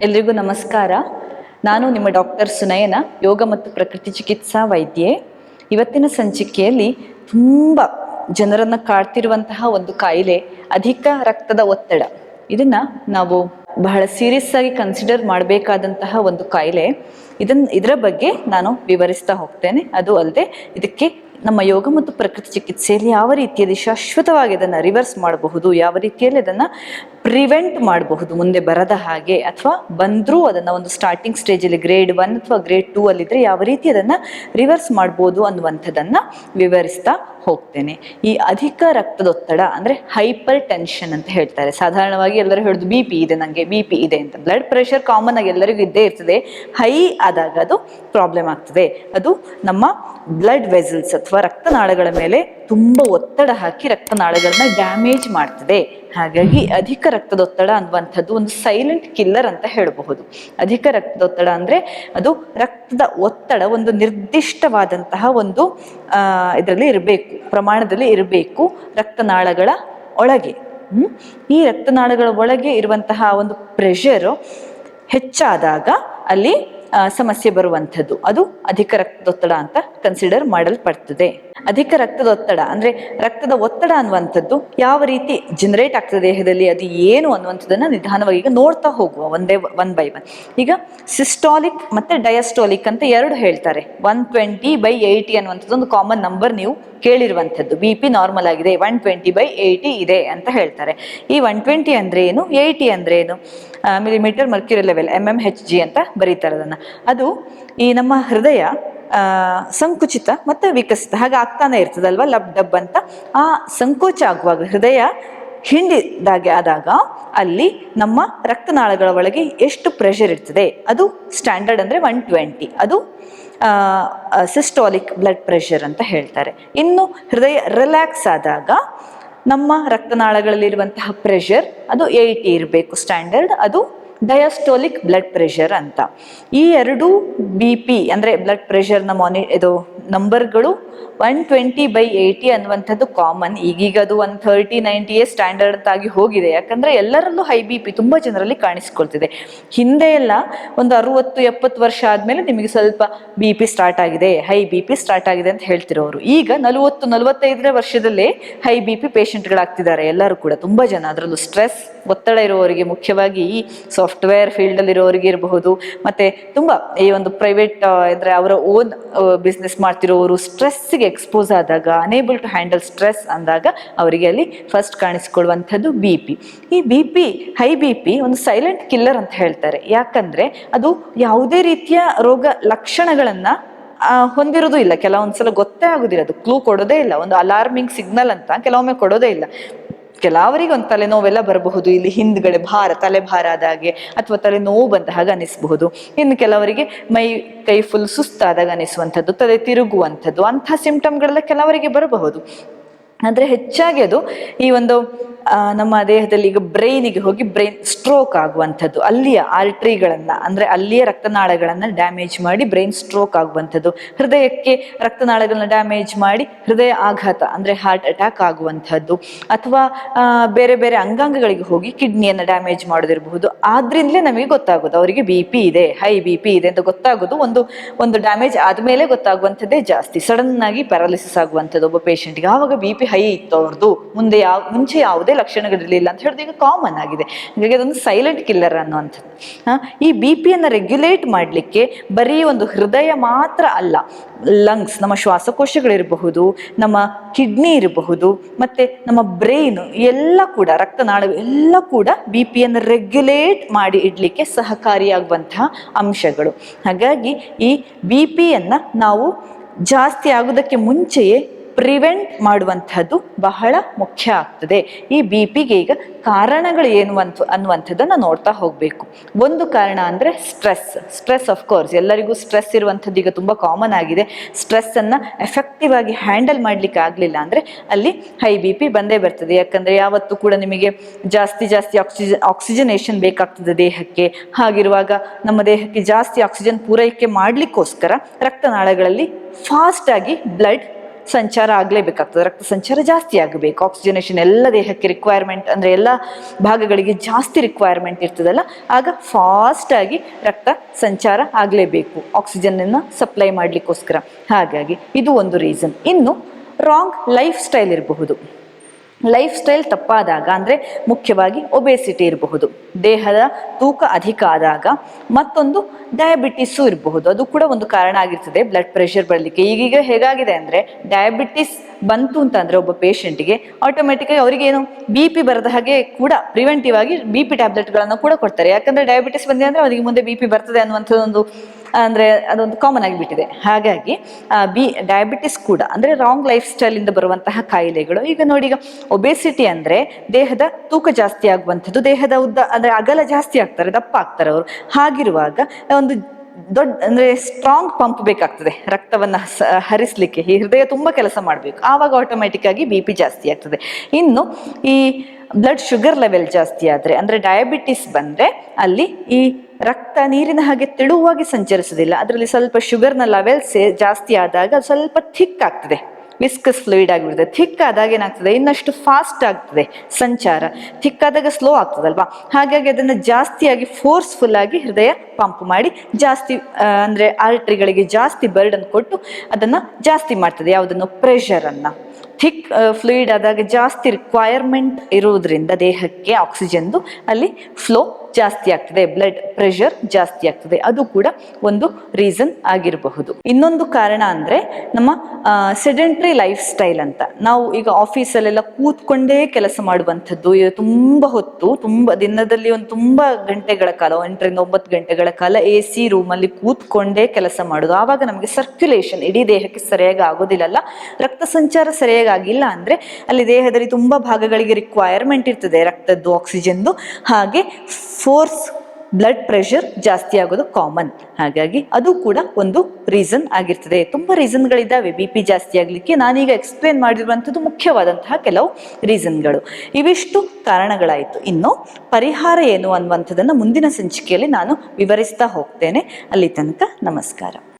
ಎಲ್ರಿಗೂ ನಮಸ್ಕಾರ. ನಾನು ನಿಮ್ಮ ಡಾಕ್ಟರ್ ಸುನಯನ, ಯೋಗ ಮತ್ತು ಪ್ರಕೃತಿ ಚಿಕಿತ್ಸಾ ವೈದ್ಯೆ. ಇವತ್ತಿನ ಸಂಚಿಕೆಯಲ್ಲಿ ತುಂಬ ಜನರನ್ನು ಕಾಡ್ತಿರುವಂತಹ ಒಂದು ಕಾಯಿಲೆ, ಅಧಿಕ ರಕ್ತದ ಒತ್ತಡ. ಇದನ್ನ ನಾವು ಬಹಳ ಸೀರಿಯಸ್ ಆಗಿ ಕನ್ಸಿಡರ್ ಮಾಡಬೇಕಾದಂತಹ ಒಂದು ಕಾಯಿಲೆ. ಇದನ್ನ ಇದರ ಬಗ್ಗೆ ನಾನು ವಿವರಿಸ್ತಾ ಹೋಗ್ತೇನೆ. ಅದು ಅಲ್ಲದೆ ಇದಕ್ಕೆ ನಮ್ಮ ಯೋಗ ಮತ್ತು ಪ್ರಕೃತಿ ಚಿಕಿತ್ಸೆಯಲ್ಲಿ ಯಾವ ರೀತಿಯಲ್ಲಿ ಶಾಶ್ವತವಾಗಿ ಅದನ್ನು ರಿವರ್ಸ್ ಮಾಡಬಹುದು, ಯಾವ ರೀತಿಯಲ್ಲಿ ಅದನ್ನು ಪ್ರಿವೆಂಟ್ ಮಾಡಬಹುದು, ಮುಂದೆ ಬರದ ಹಾಗೆ ಅಥವಾ ಬಂದರೂ ಅದನ್ನು ಒಂದು ಸ್ಟಾರ್ಟಿಂಗ್ ಸ್ಟೇಜಲ್ಲಿ ಗ್ರೇಡ್ ಒನ್ ಅಥವಾ ಗ್ರೇಡ್ ಟೂ ಅಲ್ಲಿದ್ದರೆ ಯಾವ ರೀತಿ ಅದನ್ನು ರಿವರ್ಸ್ ಮಾಡ್ಬೋದು ಅನ್ನುವಂಥದ್ದನ್ನು ವಿವರಿಸ್ತಾ ಹೋಗ್ತೇನೆ. ಈ ಅಧಿಕ ರಕ್ತದೊತ್ತಡ ಅಂದರೆ ಹೈಪರ್ ಟೆನ್ಷನ್ ಅಂತ ಹೇಳ್ತಾರೆ. ಸಾಧಾರಣವಾಗಿ ಎಲ್ಲರೂ ಹೇಳೋದು ಬಿ ಪಿ ಇದೆ ನನಗೆ ಬಿ ಪಿ ಇದೆ ಅಂತ. ಬ್ಲಡ್ ಪ್ರೆಷರ್ ಕಾಮನ್ ಆಗಿ ಎಲ್ಲರಿಗೂ ಇದ್ದೇ ಇರ್ತದೆ. ಹೈ ಆದಾಗ ಅದು ಪ್ರಾಬ್ಲಮ್ ಆಗ್ತದೆ. ಅದು ನಮ್ಮ ಬ್ಲಡ್ ವೆಸಲ್ಸ್ ಅಥವಾ ರಕ್ತನಾಳಗಳ ಮೇಲೆ ತುಂಬ ಒತ್ತಡ ಹಾಕಿ ರಕ್ತನಾಳಗಳನ್ನ ಡ್ಯಾಮೇಜ್ ಮಾಡ್ತದೆ. ಹಾಗಾಗಿ ಅಧಿಕ ರಕ್ತದೊತ್ತಡ ಅನ್ನುವಂಥದ್ದು ಒಂದು ಸೈಲೆಂಟ್ ಕಿಲ್ಲರ್ ಅಂತ ಹೇಳಬಹುದು. ಅಧಿಕ ರಕ್ತದೊತ್ತಡ ಅಂದ್ರೆ ಅದು ರಕ್ತದ ಒತ್ತಡ ಒಂದು ನಿರ್ದಿಷ್ಟವಾದಂತಹ ಒಂದು ಇದರಲ್ಲಿ ಇರಬೇಕು, ಪ್ರಮಾಣದಲ್ಲಿ ಇರಬೇಕು ರಕ್ತನಾಳಗಳ ಒಳಗೆ? ಈ ರಕ್ತನಾಳಗಳ ಒಳಗೆ ಇರುವಂತಹ ಒಂದು ಪ್ರೆಷರು ಹೆಚ್ಚಾದಾಗ ಅಲ್ಲಿ ಸಮಸ್ಯೆ ಬರುವಂಥದ್ದು. ಅದು ಅಧಿಕ ರಕ್ತದೊತ್ತಡ ಅಂತ ಕನ್ಸಿಡರ್ ಮಾಡಲ್ಪಡ್ತದೆ. ಅಧಿಕ ರಕ್ತದೊತ್ತಡ ಅಂದ್ರೆ ರಕ್ತದ ಒತ್ತಡ ಅನ್ನುವಂಥದ್ದು ಯಾವ ರೀತಿ ಜನರೇಟ್ ಆಗ್ತದೆ ದೇಹದಲ್ಲಿ, ಅದು ಏನು ಅನ್ನುವಂಥದ್ದನ್ನ ನಿಧಾನವಾಗಿ ಈಗ ನೋಡ್ತಾ ಹೋಗುವ, ಒಂದೇ ಒನ್ ಬೈ ಒನ್ ಈಗ ಸಿಸ್ಟಾಲಿಕ್ ಮತ್ತೆ ಡಯಾಸ್ಟಾಲಿಕ್ ಅಂತ ಎರಡು ಹೇಳ್ತಾರೆ. ಒನ್ ಟ್ವೆಂಟಿ ಬೈ ಏಯ್ಟಿ ಅನ್ನುವಂಥದ್ದು ಒಂದು ಕಾಮನ್ ನಂಬರ್ ನೀವು ಕೇಳಿರುವಂಥದ್ದು. ಬಿ ಪಿ ನಾರ್ಮಲ್ ಆಗಿದೆ ಒನ್ ಟ್ವೆಂಟಿ ಬೈ ಏಯ್ಟಿ ಇದೆ ಅಂತ ಹೇಳ್ತಾರೆ. ಈ ಒನ್ ಟ್ವೆಂಟಿ ಅಂದ್ರೆ ಏನು? ಏಯ್ಟಿ ಅಂದ್ರೆ ಏನು? Millimetre mercury level M M H G ಅಂತ ಬರೀತಾರೆ ಅದನ್ನು. ಅದು ಈ ನಮ್ಮ ಹೃದಯ ಸಂಕುಚಿತ ಮತ್ತು ವಿಕಸಿತ. ಹಾಗೆ ಆಗ್ತಾನೆ ಇರ್ತದಲ್ವ, ಲಬ್ ಡಬ್ ಅಂತ. ಆ ಸಂಕೋಚ ಆಗುವಾಗ, ಹೃದಯ ಹಿಂಡಿದಾಗೆ ಆದಾಗ ಅಲ್ಲಿ ನಮ್ಮ ರಕ್ತನಾಳಗಳ ಒಳಗೆ ಎಷ್ಟು ಪ್ರೆಷರ್ ಇರ್ತದೆ, ಅದು ಸ್ಟ್ಯಾಂಡರ್ಡ್ ಅಂದರೆ ಒನ್ ಟ್ವೆಂಟಿ ಅದು ಸಿಸ್ಟಾಲಿಕ್ ಬ್ಲಡ್ ಪ್ರೆಷರ್ ಅಂತ ಹೇಳ್ತಾರೆ. ಇನ್ನು ಹೃದಯ ರಿಲ್ಯಾಕ್ಸ್ ಆದಾಗ ನಮ್ಮ ರಕ್ತನಾಳಗಳಲ್ಲಿರುವಂತಹ ಪ್ರೆಷರ್ ಅದು ಏಯ್ಟಿ ಇರಬೇಕು ಸ್ಟ್ಯಾಂಡರ್ಡ್ ಅದು ಡಯಾಸ್ಟೋಲಿಕ್ ಬ್ಲಡ್ ಪ್ರೆಷರ್ ಅಂತ. ಈ ಎರಡು ಬಿ ಪಿ ಅಂದರೆ ಬ್ಲಡ್ ಪ್ರೆಷರ್ನ ಮಾನಿ ಇದು ನಂಬರ್ಗಳು ಒನ್ ಟ್ವೆಂಟಿ ಬೈ ಏಯ್ಟಿ ಅನ್ನುವಂಥದ್ದು ಕಾಮನ್ ಈಗೀಗ ಅದು ಒನ್ ಥರ್ಟಿ ನೈಂಟಿಯೇ ಸ್ಟ್ಯಾಂಡರ್ಡ್ ಆಗಿ ಹೋಗಿದೆ. ಯಾಕಂದರೆ ಎಲ್ಲರಲ್ಲೂ ಹೈ ಬಿ ಪಿ ತುಂಬ ಜನರಲ್ಲಿ ಕಾಣಿಸ್ಕೊಳ್ತಿದೆ. ಹಿಂದೆ ಎಲ್ಲ ಒಂದು ಅರುವತ್ತು, ಎಪ್ಪತ್ತು ವರ್ಷ ಆದಮೇಲೆ ನಿಮಗೆ ಸ್ವಲ್ಪ ಬಿ ಪಿ ಸ್ಟಾರ್ಟ್ ಆಗಿದೆ ಹೈ ಬಿ ಪಿ ಸ್ಟಾರ್ಟ್ ಆಗಿದೆ ಅಂತ ಹೇಳ್ತಿರೋರು. ಈಗ ನಲವತ್ತು ನಲವತ್ತೈದನೇ ವರ್ಷದಲ್ಲೇ ಹೈ ಬಿ ಪಿ ಪೇಷಂಟ್ಗಳಾಗ್ತಿದ್ದಾರೆ ಎಲ್ಲರೂ ಕೂಡ ತುಂಬ ಜನ. ಅದರಲ್ಲೂ ಸ್ಟ್ರೆಸ್ ಒತ್ತಡ ಇರುವವರಿಗೆ ಮುಖ್ಯವಾಗಿ ಈ ಸಾಫ್ಟ್ವೇರ್ ಫೀಲ್ಡಲ್ಲಿ ಇರೋರಿಗೆ ಇರಬಹುದು. ಮತ್ತೆ ತುಂಬ ಈ ಒಂದು ಪ್ರೈವೇಟ್ ಅಂದರೆ ಅವರ ಓನ್ ಬಿಸ್ನೆಸ್ ಮಾಡ್ತಿರೋರು ಸ್ಟ್ರೆಸ್ಸಿಗೆ ಎಕ್ಸ್ಪೋಸ್ ಆದಾಗ ಅನೇಬಲ್ ಟು ಹ್ಯಾಂಡಲ್ ಸ್ಟ್ರೆಸ್ ಅಂದಾಗ ಅವರಿಗೆ ಅಲ್ಲಿ ಫಸ್ಟ್ ಕಾಣಿಸ್ಕೊಳ್ಳುವಂಥದ್ದು ಬಿ ಪಿ ಈ B P high B P ಒಂದು ಸೈಲೆಂಟ್ ಕಿಲ್ಲರ್ ಅಂತ ಹೇಳ್ತಾರೆ. ಯಾಕಂದ್ರೆ ಅದು ಯಾವುದೇ ರೀತಿಯ ರೋಗ ಲಕ್ಷಣಗಳನ್ನ ಹೊಂದಿರೋದು ಇಲ್ಲ. ಕೆಲವೊಂದ್ಸಲ ಗೊತ್ತೇ ಆಗೋದಿಲ್ಲ. ಅದು ಕ್ಲೂ ಕೊಡೋದೇ ಇಲ್ಲ. ಒಂದು ಅಲಾರ್ಮಿಂಗ್ ಸಿಗ್ನಲ್ ಅಂತ ಕೆಲವೊಮ್ಮೆ ಕೊಡೋದೇ ಇಲ್ಲ. ಕೆಲವರಿಗೆ ಒಂದು ತಲೆನೋವೆಲ್ಲ ಬರಬಹುದು, ಇಲ್ಲಿ ಹಿಂದ್ಗಡೆ ಭಾರ, ತಲೆ ಭಾರ ಆದಾಗೆ ಅಥವಾ ತಲೆ ನೋವು ಬಂದ ಹಾಗೆ ಅನಿಸಬಹುದು. ಇನ್ನು ಕೆಲವರಿಗೆ ಮೈ, ಕೈ ಫುಲ್ ಸುಸ್ತಾದಾಗ ಅನಿಸುವಂಥದ್ದು, ತಲೆ ತಿರುಗುವಂಥದ್ದು ಅಂಥ ಸಿಂಪ್ಟಮ್ಗಳೆಲ್ಲ ಕೆಲವರಿಗೆ ಬರಬಹುದು. ಆದರೆ ಹೆಚ್ಚಾಗಿ ಅದು ಈ ಒಂದು ನಮ್ಮ ದೇಹದಲ್ಲಿ ಈಗ ಬ್ರೈನಿಗೆ ಹೋಗಿ ಬ್ರೈನ್ ಸ್ಟ್ರೋಕ್ ಆಗುವಂಥದ್ದು, ಅಲ್ಲಿಯ ಆರ್ಟ್ರಿಗಳನ್ನು, ಅಂದರೆ ಅಲ್ಲಿಯ ರಕ್ತನಾಳಗಳನ್ನು ಡ್ಯಾಮೇಜ್ ಮಾಡಿ ಬ್ರೈನ್ ಸ್ಟ್ರೋಕ್ ಆಗುವಂಥದ್ದು, ಹೃದಯಕ್ಕೆ ರಕ್ತನಾಳಗಳನ್ನ ಡ್ಯಾಮೇಜ್ ಮಾಡಿ ಹೃದಯ ಆಘಾತ, ಅಂದರೆ ಹಾರ್ಟ್ ಅಟ್ಯಾಕ್ ಆಗುವಂಥದ್ದು, ಅಥವಾ ಬೇರೆ ಬೇರೆ ಅಂಗಾಂಗಗಳಿಗೆ ಹೋಗಿ ಕಿಡ್ನಿಯನ್ನು ಡ್ಯಾಮೇಜ್ ಮಾಡೋದಿರಬಹುದು. ಆದ್ರಿಂದಲೇ ನಮಗೆ ಗೊತ್ತಾಗೋದು, ಅವರಿಗೆ ಬಿ ಪಿ ಇದೆ, ಹೈ ಬಿ ಪಿ ಇದೆ ಅಂತ ಗೊತ್ತಾಗೋದು, ಒಂದು ಒಂದು ಡ್ಯಾಮೇಜ್ ಆದಮೇಲೆ ಗೊತ್ತಾಗುವಂಥದ್ದೇ ಜಾಸ್ತಿ. ಸಡನ್ ಆಗಿ ಪ್ಯಾರಾಲಿಸಿಸ್ ಆಗುವಂಥದ್ದು ಒಬ್ಬ ಪೇಷಂಟ್ಗೆ ಆವಾಗ ಬಿ ಪಿ ಹೈ ಇತ್ತು ಅವ್ರದ್ದು ಮುಂದೆ ಯಾವ, ಮುಂಚೆ ಯಾವುದೇ ಲಕ್ಷಣಗಳಿರಲಿಲ್ಲ ಅಂತ ಹೇಳಿದ್ರೆ ಈಗ ಕಾಮನ್ ಆಗಿದೆ. ಹಾಗಾಗಿ ಅದೊಂದು ಸೈಲೆಂಟ್ ಕಿಲ್ಲರ್ ಅನ್ನುವಂಥದ್ದು. ಈ ಬಿ ಪಿಯನ್ನು ರೆಗ್ಯುಲೇಟ್ ಮಾಡಲಿಕ್ಕೆ ಬರೀ ಒಂದು ಹೃದಯ ಮಾತ್ರ ಅಲ್ಲ ಲಂಗ್ಸ್ ನಮ್ಮ ಶ್ವಾಸಕೋಶಗಳಿರಬಹುದು, ನಮ್ಮ ಕಿಡ್ನಿ ಇರಬಹುದು, ಮತ್ತು ನಮ್ಮ ಬ್ರೈನು ಎಲ್ಲ ಕೂಡ ರಕ್ತನಾಳ ಎಲ್ಲ ಕೂಡ ಬಿ ಪಿಯನ್ನು ರೆಗ್ಯುಲೇಟ್ ಮಾಡಿ ಇಡಲಿಕ್ಕೆ ಸಹಕಾರಿಯಾಗುವಂತಹ ಅಂಶಗಳು. ಹಾಗಾಗಿ ಈ ಬಿ ಪಿಯನ್ನು ನಾವು ಜಾಸ್ತಿ ಆಗೋದಕ್ಕೆ ಮುಂಚೆಯೇ ಪ್ರಿವೆಂಟ್ ಮಾಡುವಂಥದ್ದು ಬಹಳ ಮುಖ್ಯ ಆಗ್ತದೆ. ಈ ಬಿ ಪಿಗೆ ಈಗ ಕಾರಣಗಳು ಏನು ಅಂತ, ಅನ್ನುವಂಥದ್ದನ್ನು ನೋಡ್ತಾ ಹೋಗಬೇಕು. ಒಂದು ಕಾರಣ ಅಂದರೆ ಸ್ಟ್ರೆಸ್ ಸ್ಟ್ರೆಸ್ ಆಫ್ ಕೋರ್ಸ್ ಎಲ್ಲರಿಗೂ ಸ್ಟ್ರೆಸ್ ಇರುವಂಥದ್ದು ಈಗ ತುಂಬ ಕಾಮನ್ ಆಗಿದೆ. ಸ್ಟ್ರೆಸ್ಸನ್ನು ಎಫೆಕ್ಟಿವ್ ಆಗಿ ಹ್ಯಾಂಡಲ್ ಮಾಡಲಿಕ್ಕೆ ಆಗಲಿಲ್ಲ ಅಂದರೆ ಅಲ್ಲಿ ಹೈ ಬಿ ಪಿ ಬಂದೇ ಬರ್ತದೆ. ಯಾಕಂದರೆ ಯಾವತ್ತೂ ಕೂಡ ನಿಮಗೆ ಜಾಸ್ತಿ ಜಾಸ್ತಿ ಆಕ್ಸಿಜನ್ ಆಕ್ಸಿಜನೇಷನ್ ಬೇಕಾಗ್ತದೆ ದೇಹಕ್ಕೆ. ಹಾಗಿರುವಾಗ ನಮ್ಮ ದೇಹಕ್ಕೆ ಜಾಸ್ತಿ ಆಕ್ಸಿಜನ್ ಪೂರೈಕೆ ಮಾಡಲಿಕ್ಕೋಸ್ಕರ ರಕ್ತನಾಳಗಳಲ್ಲಿ ಫಾಸ್ಟಾಗಿ ಬ್ಲಡ್ ಸಂಚಾರ ಆಗಲೇಬೇಕಾಗ್ತದೆ. ರಕ್ತ ಸಂಚಾರ ಜಾಸ್ತಿ ಆಗಬೇಕು. ಆಕ್ಸಿಜನೇಷನ್ ಎಲ್ಲ ದೇಹಕ್ಕೆ ರಿಕ್ವೈರ್ಮೆಂಟ್ ಅಂದರೆ ಎಲ್ಲ ಭಾಗಗಳಿಗೆ ಜಾಸ್ತಿ ರಿಕ್ವೈರ್ಮೆಂಟ್ ಇರ್ತದಲ್ಲ, ಆಗ ಫಾಸ್ಟಾಗಿ ರಕ್ತ ಸಂಚಾರ ಆಗಲೇಬೇಕು. ಆಕ್ಸಿಜನನ್ನು ಸಪ್ಲೈ ಮಾಡಲಿಕ್ಕೋಸ್ಕರ. ಹಾಗಾಗಿ ಇದು ಒಂದು ರೀಸನ್ ಇನ್ನು ರಾಂಗ್ ಲೈಫ್ ಸ್ಟೈಲ್ ಇರಬಹುದು. ಲೈಫ್ ಸ್ಟೈಲ್ ತಪ್ಪಾದಾಗ ಅಂದರೆ ಮುಖ್ಯವಾಗಿ ಒಬೇಸಿಟಿ ಇರಬಹುದು. ದೇಹದ ತೂಕ ಅಧಿಕ ಆದಾಗ ಮತ್ತೊಂದು ಡಯಾಬಿಟಿಸು ಇರಬಹುದು. ಅದು ಕೂಡ ಒಂದು ಕಾರಣ ಆಗಿರ್ತದೆ ಬ್ಲಡ್ ಪ್ರೆಷರ್ ಬರಲಿಕ್ಕೆ. ಈಗೀಗ ಹೇಗಾಗಿದೆ ಅಂದರೆ ಡಯಾಬಿಟಿಸ್ ಬಂತು ಅಂತಂದರೆ ಒಬ್ಬ ಪೇಷಂಟಿಗೆ ಆಟೋಮೆಟಿಕಾಗಿ ಅವರಿಗೆ ಏನು ಬಿ ಪಿ ಬರದ ಹಾಗೆ ಕೂಡ ಪ್ರಿವೆಂಟಿವ್ ಆಗಿ ಬಿ ಪಿ ಟ್ಯಾಬ್ಲೆಟ್ಗಳನ್ನು ಕೂಡ ಕೊಡ್ತಾರೆ. ಯಾಕಂದರೆ ಡಯಾಬಿಟಿಸ್ ಬಂದಿದೆ ಅಂದರೆ ಅವರಿಗೆ ಮುಂದೆ ಬಿ ಪಿ ಬರ್ತದೆ ಅನ್ನುವಂಥದ್ದೊಂದು ಅಂದರೆ ಅದೊಂದು ಕಾಮನ್ ಆಗಿಬಿಟ್ಟಿದೆ. ಹಾಗಾಗಿ ಬಿ ಡಯಾಬಿಟಿಸ್ ಕೂಡ ಅಂದರೆ ರಾಂಗ್ ಲೈಫ್ ಸ್ಟೈಲಿಂದ ಬರುವಂತಹ ಕಾಯಿಲೆಗಳು. ಈಗ ನೋಡಿ, ಈಗ ಒಬೆಸಿಟಿ ಅಂದರೆ ದೇಹದ ತೂಕ ಜಾಸ್ತಿ ಆಗುವಂಥದ್ದು. ದೇಹದ ಉದ್ದ, ಅಂದರೆ ಅಗಲ ಜಾಸ್ತಿ ಆಗ್ತಾರೆ, ದಪ್ಪ ಆಗ್ತಾರೆ ಅವರು. ಹಾಗಿರುವಾಗ ಒಂದು ದೊಡ್ಡ, ಅಂದ್ರೆ ಸ್ಟ್ರಾಂಗ್ ಪಂಪ್ ಬೇಕಾಗ್ತದೆ. ರಕ್ತವನ್ನು ಹರಿಸ್ಲಿಕ್ಕೆ. ಈ ಹೃದಯ ತುಂಬಾ ಕೆಲಸ ಮಾಡಬೇಕು. ಆವಾಗ ಆಟೋಮ್ಯಾಟಿಕ್ ಆಗಿ ಬಿ ಪಿ ಜಾಸ್ತಿ ಆಗ್ತದೆ. ಇನ್ನು ಈ ಬ್ಲಡ್ ಶುಗರ್ ಲೆವೆಲ್ ಜಾಸ್ತಿ ಆದರೆ, ಅಂದರೆ ಡಯಾಬಿಟಿಸ್ ಬಂದರೆ ಅಲ್ಲಿ ಈ ರಕ್ತ ನೀರಿನ ಹಾಗೆ ತೆಳುವಾಗಿ ಸಂಚರಿಸೋದಿಲ್ಲ ಅದರಲ್ಲಿ ಸ್ವಲ್ಪ ಶುಗರ್ನ ಲೆವೆಲ್ ಸೇ ಜಾಸ್ತಿ ಆದಾಗ ಸ್ವಲ್ಪ ಥಿಕ್ ಆಗ್ತದೆ. ವಿಸ್ಕಸ್ ಫ್ಲೂಯಿಡ್ ಆಗಿಬಿಡುತ್ತೆ. ಥಿಕ್ ಆದಾಗ ಏನಾಗ್ತದೆ? ಇನ್ನಷ್ಟು ಫಾಸ್ಟ್ ಆಗ್ತದೆ ಸಂಚಾರ. ಥಿಕ್ ಆದಾಗ ಸ್ಲೋ ಆಗ್ತದಲ್ವಾ? ಹಾಗಾಗಿ ಅದನ್ನು ಜಾಸ್ತಿಯಾಗಿ ಫೋರ್ಸ್ಫುಲ್ ಆಗಿ ಹೃದಯ ಪಂಪ್ ಮಾಡಿ, ಜಾಸ್ತಿ ಅಂದರೆ ಆರ್ಟ್ರಿಗಳಿಗೆ ಜಾಸ್ತಿ ಬರ್ಡನ್ ಕೊಟ್ಟು ಅದನ್ನು ಜಾಸ್ತಿ ಮಾಡ್ತದೆ. ಯಾವುದನ್ನು? ಪ್ರೆಷರನ್ನು ಥಿಕ್ ಫ್ಲೂಯಿಡ್ ಆದಾಗ ಜಾಸ್ತಿ ರಿಕ್ವೈರ್ಮೆಂಟ್ ಇರುವುದರಿಂದ ದೇಹಕ್ಕೆ ಆಕ್ಸಿಜನ್ದು ಅಲ್ಲಿ ಫ್ಲೋ ಜಾಸ್ತಿ ಆಗ್ತದೆ ಬ್ಲಡ್ ಪ್ರೆಷರ್ ಜಾಸ್ತಿ ಆಗ್ತದೆ. ಅದು ಕೂಡ ಒಂದು ರೀಸನ್ ಆಗಿರಬಹುದು. ಇನ್ನೊಂದು ಕಾರಣ ಅಂದ್ರೆ ನಮ್ಮ ಸೆಡೆಂಟ್ರಿ ಲೈಫ್ ಸ್ಟೈಲ್ ಅಂತ. ನಾವು ಈಗ ಆಫೀಸಲ್ಲೆಲ್ಲ ಕೂತ್ಕೊಂಡೇ ಕೆಲಸ ಮಾಡುವಂಥದ್ದು ತುಂಬ ಹೊತ್ತು, ತುಂಬಾ ದಿನದಲ್ಲಿ ಒಂದು ತುಂಬಾ ಗಂಟೆಗಳ ಕಾಲ ಎಂಟರಿಂದ ಒಂಬತ್ತು ಗಂಟೆಗಳ ಕಾಲ ಎ ಸಿ ರೂಮಲ್ಲಿ ಕೂತ್ಕೊಂಡೇ ಕೆಲಸ ಮಾಡೋದು. ಆವಾಗ ನಮಗೆ ಸರ್ಕ್ಯುಲೇಷನ್ ಇಡೀ ದೇಹಕ್ಕೆ ಸರಿಯಾಗಿ ಆಗೋದಿಲ್ಲಲ್ಲ. ರಕ್ತ ಸಂಚಾರ ಸರಿಯಾಗಿ ಆಗಿಲ್ಲ ಅಂದ್ರೆ ಅಲ್ಲಿ ದೇಹದಲ್ಲಿ ತುಂಬಾ ಭಾಗಗಳಿಗೆ ರಿಕ್ವೈರ್ಮೆಂಟ್ ಇರ್ತದೆ, ರಕ್ತದ್ದು ಆಕ್ಸಿಜನ್ದು ಹಾಗೆ ಫೋರ್ಸ್ ಬ್ಲಡ್ ಪ್ರೆಷರ್ ಜಾಸ್ತಿ ಆಗೋದು ಕಾಮನ್ ಹಾಗಾಗಿ ಅದು ಕೂಡ ಒಂದು ರೀಸನ್ ಆಗಿರ್ತದೆ. ತುಂಬ ರೀಸನ್ಗಳಿದ್ದಾವೆ ಬಿ ಪಿ ಜಾಸ್ತಿ ಆಗಲಿಕ್ಕೆ. ನಾನೀಗ ಎಕ್ಸ್ಪ್ಲೇನ್ ಮಾಡಿರುವಂಥದ್ದು ಮುಖ್ಯವಾದಂತಹ ಕೆಲವು ರೀಸನ್ಗಳು ಇವಿಷ್ಟು ಕಾರಣಗಳಾಯಿತು. ಇನ್ನು ಪರಿಹಾರ ಏನು ಅನ್ನುವಂಥದ್ದನ್ನು ಮುಂದಿನ ಸಂಚಿಕೆಯಲ್ಲಿ ನಾನು ವಿವರಿಸ್ತಾ ಹೋಗ್ತೇನೆ. ಅಲ್ಲಿ ತನಕ ನಮಸ್ಕಾರ.